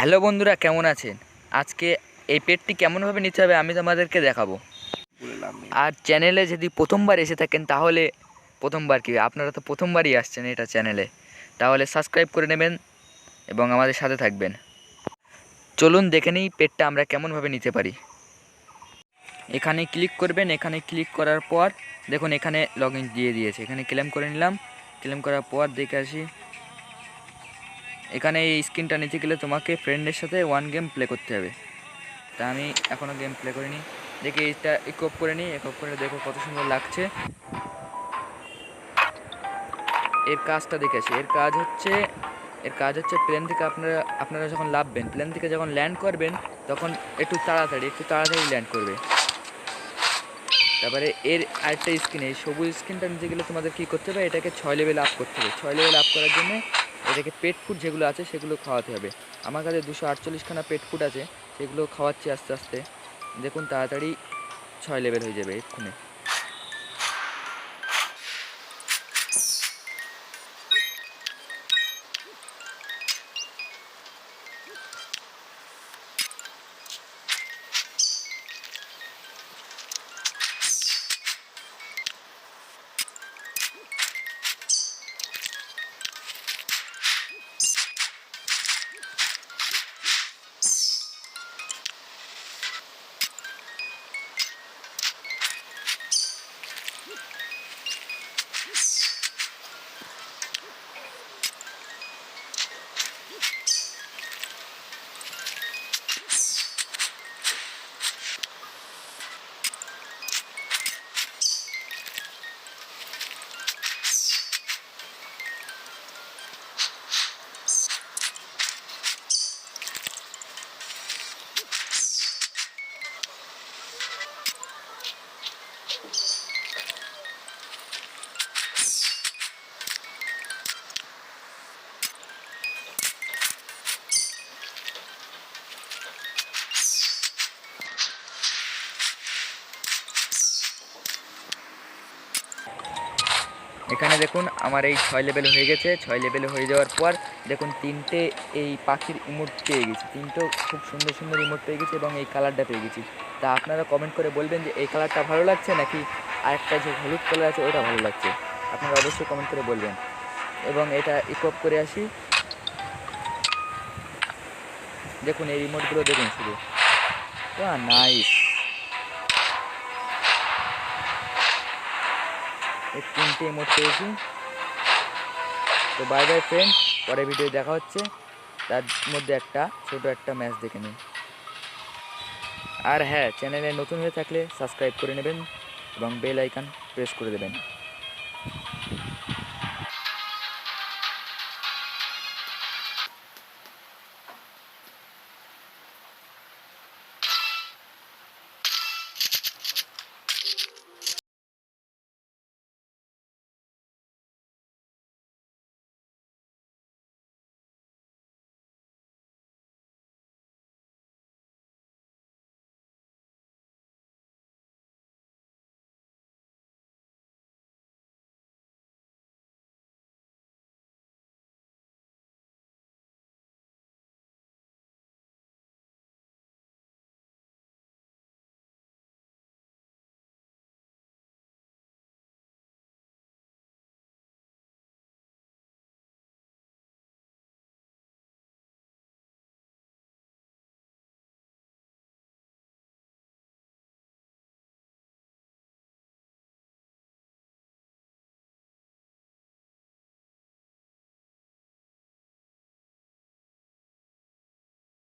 Hello বন্ধুরা, কেমন আছেন? আজকে এই পেটটি কেমনভাবে নিতে হবে আমি তোমাদেরকে দেখাবো। আর চ্যানেলে যদি প্রথমবার এসে থাকেন, তাহলে প্রথমবার কি? আপনারা তো প্রথমবারই আসছেন এটা চ্যানেলে। তাহলে সাবস্ক্রাইব করে নেবেন এবং আমাদের সাথে থাকবেন। চলুন দেখে নিই পেটটা আমরা কেমনভাবে নিতে পারি। এখানে ক্লিক করবেন, এখানে ক্লিক করার পর দেখুন এখানে লগ দিয়ে দিয়েছে। এখানে ক্লেম করে নিলাম। ক্লেম করার পর দেখে আসি। এখানে এই স্ক্রিনটা নিতে গেলে তোমাকে ফ্রেন্ডের সাথে ওয়ান গেম প্লে করতে হবে। তা আমি এখনও গেম প্লে করিনি। দেখি এটা ইকোপ করে নিই ইকোপ করে দেখো কত সুন্দর লাগছে। এর কাজটা দেখেছি এর কাজ হচ্ছে, এর কাজ হচ্ছে প্লেন থেকে আপনারা আপনারা যখন লাভবেন প্লেন থেকে যখন ল্যান্ড করবেন, তখন একটু তাড়াতাড়ি একটু তাড়াতাড়ি ল্যান্ড করবে। তারপরে এর আরেকটা স্ক্রিন এই সবুজ স্ক্রিনটা নিতে গেলে তোমাদের কী করতে হবে? এটাকে ছয় লেভেল আপ করতে হবে। ছয় লেভেল আপ করার জন্য এটাকে পেট ফুড যেগুলো আছে সেগুলো খাওয়াতে হবে। আমার কাছে দুশো আটচল্লিশখানা পেট ফুড আছে, সেগুলো খাওয়াচ্ছি আস্তে আস্তে। দেখুন, তাড়াতাড়ি ছয় লেভেল হয়ে যাবে এক্ষুনি। এখানে দেখুন আমার এই ছয় লেভেল হয়ে গেছে। ছয় লেভেল হয়ে যাওয়ার পর দেখুন তিনটে এই পাখির ইমোট পেয়ে গেছি। তিনটেও খুব সুন্দর সুন্দর ইমোট পেয়ে গেছি এবং এই কালারটা পেয়ে গেছি। তা আপনারা কমেন্ট করে বলবেন যে এই কালারটা ভালো লাগছে নাকি আরেকটা যে হলুদ কালার আছে ওটা ভালো লাগছে? আপনারা অবশ্যই কমেন্ট করে বলবেন। এবং এটা ইকপ করে আসি। দেখুন এই রিমোটগুলো দেখুন শুধু। নাইস এই এমোট পেয়েছি তো বাই বাই ফ্রেন্ড পরে ভিডিও দেখা হচ্ছে। তার মধ্যে একটা ছোট একটা ম্যাচ দেখে নিন আর হ্যাঁ চ্যানেলে নতুন হয়ে থাকলে সাবস্ক্রাইব করে নেবেন এবং বেল আইকান প্রেস করে দেবেন।